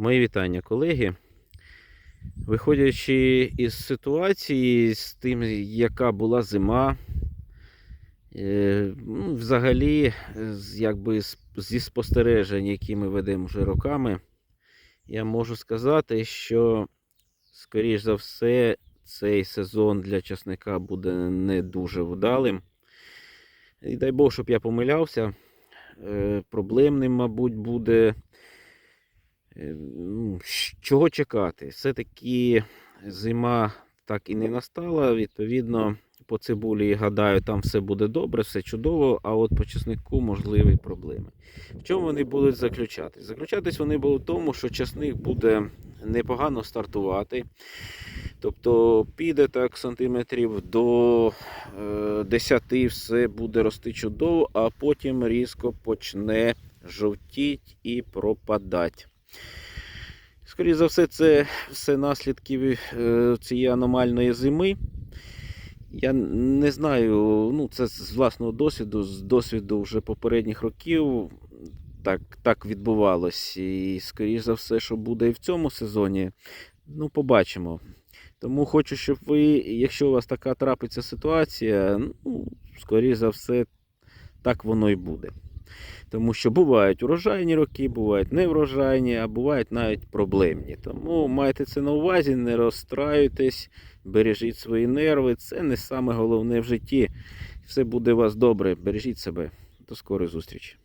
Мої вітання, колеги. Виходячи із ситуації, з тим, яка була зима, е, ну, взагалі, якби зі спостережень, які ми ведемо вже роками, я можу сказати, що, скоріш за все, цей сезон для часника буде не дуже вдалим. І дай Бог, щоб я помилявся. Е, Проблемним, мабуть, буде. Е, ну, Чого чекати? Все-таки зима так і не настала. Відповідно, по цибулі, гадаю, там все буде добре, все чудово, а от по чеснику можливі проблеми. В чому вони будуть заключатись? Заключатись вони будуть в тому, що чесник буде непогано стартувати. Тобто піде так сантиметрів до е, 10 все буде рости чудово, а потім різко почне жовтіть і пропадати. Скоріше за все, це все наслідки е, цієї аномальної зими. Я не знаю, ну це з власного досвіду, з досвіду вже попередніх років так, так відбувалось. І скоріш за все, що буде і в цьому сезоні, ну, побачимо. Тому хочу, щоб ви, якщо у вас така трапиться ситуація, ну, скоріш за все, так воно і буде. Тому що бувають урожайні роки, бувають неврожайні, а бувають навіть проблемні. Тому майте це на увазі, не розстраюйтесь, бережіть свої нерви. Це не саме головне в житті. Все буде у вас добре. Бережіть себе. До скорої зустрічі.